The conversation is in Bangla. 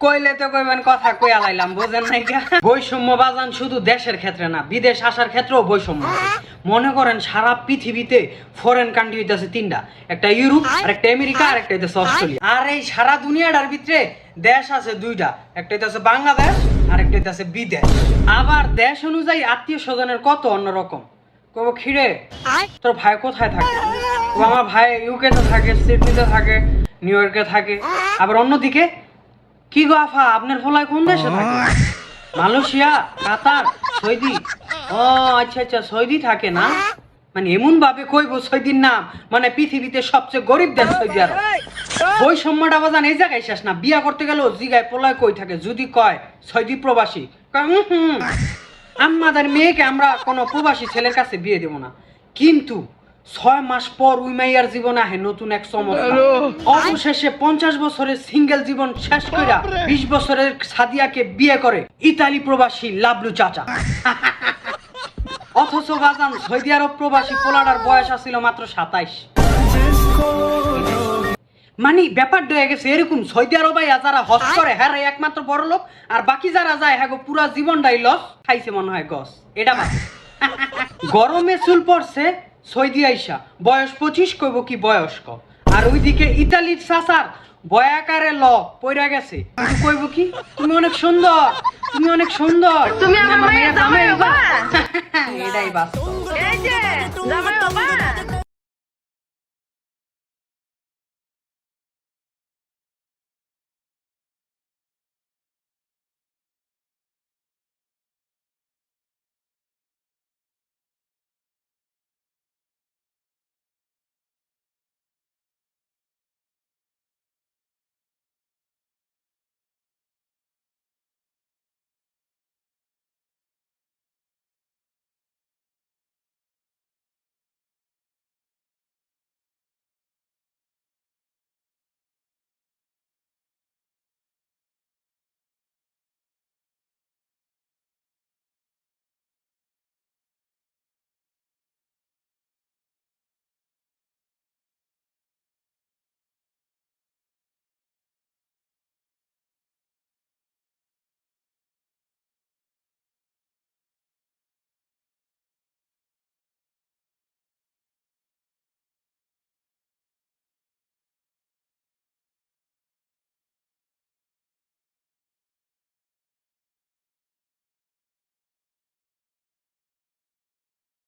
কইলে তো কইবেন কথা কইয়া লাইলাম বুঝেন নাই বৈষম্য বাজান শুধু দেশের ক্ষেত্রে না বিদেশ আসার ক্ষেত্রেও বৈষম্য মনে করেন সারা পৃথিবীতে ফরেন কান্ট্রি হইতেছে তিনটা একটা ইউরোপ আর একটা আমেরিকা আর একটা হইতেছে অস্ট্রেলিয়া। আর এই সারা দুনিয়াটার ভিতরে দেশ আছে দুইটা একটা হইতেছে বাংলাদেশ আর একটা হইতেছে বিদেশ। আবার দেশ অনুযায়ী আত্মীয় স্বজনের কত অন্যরকম? কব খিরে তোর ভাই কোথায় থাকে? ও আমার ভাই ইউকেতে থাকে সিডনিতে থাকে নিউ ইয়র্কে থাকে। আবার অন্যদিকে কি গো আফা আপনার ফলায় কোন দেশে থাকে? মালয়েশিয়া কাতার সৌদি? ও আচ্ছা আচ্ছা সৌদি থাকে না? মানে এমন ভাবে কইব সৌদির নাম মানে পৃথিবীতে সবচেয়ে গরিব দেশ সৌদি আরব। বৈষম্যটা বাজান এই জায়গায় শেষ না। বিয়া করতে গেলেও জিগায় পোলায় কই থাকে যদি কয় সৌদি প্রবাসী? কয়, "উম হুম আমাদের মেয়েকে আমরা কোনো প্রবাসী ছেলের কাছে বিয়ে দেব না। কিন্তু ছয় মাস পর উই মাইয়ার জীবনে আহে নতুন এক চমৎকার অবশেষে পঞ্চাশ বছরের সিঙ্গেল জীবন শেষ কইরা বিশ বছরের সাদিয়াকে বিয়ে করে ইতালি প্রবাসী লাবলু চাচা। অথচ বাজান সৌদি আরব প্রবাসী পোলাডার বয়স আছিল মাত্র সাতাইশ। মানে ব্যাপারটা হয়ে গেছে এরকম সৌদি আরবে যারা হজ করে হ্যাঁ একমাত্র বড় লোক আর বাকি যারা যায় হ্যাঁ পুরা জীবনটাই লস খাইছে মনে হয় গস। এটা গরমে চুল পড়ছে সৌদি আইসা বয়স পঁচিশ কইব কি বয়স্ক। আর ওইদিকে ইতালির সাসার বয়াকারে ল পইরা গেছে। তুমি কইব কি তুমি অনেক সুন্দর তুমি অনেক সুন্দর। তুমি আমার মেয়ের জামাই? হবা। এটাই বাস্তব। এই যে জামাই বাবা।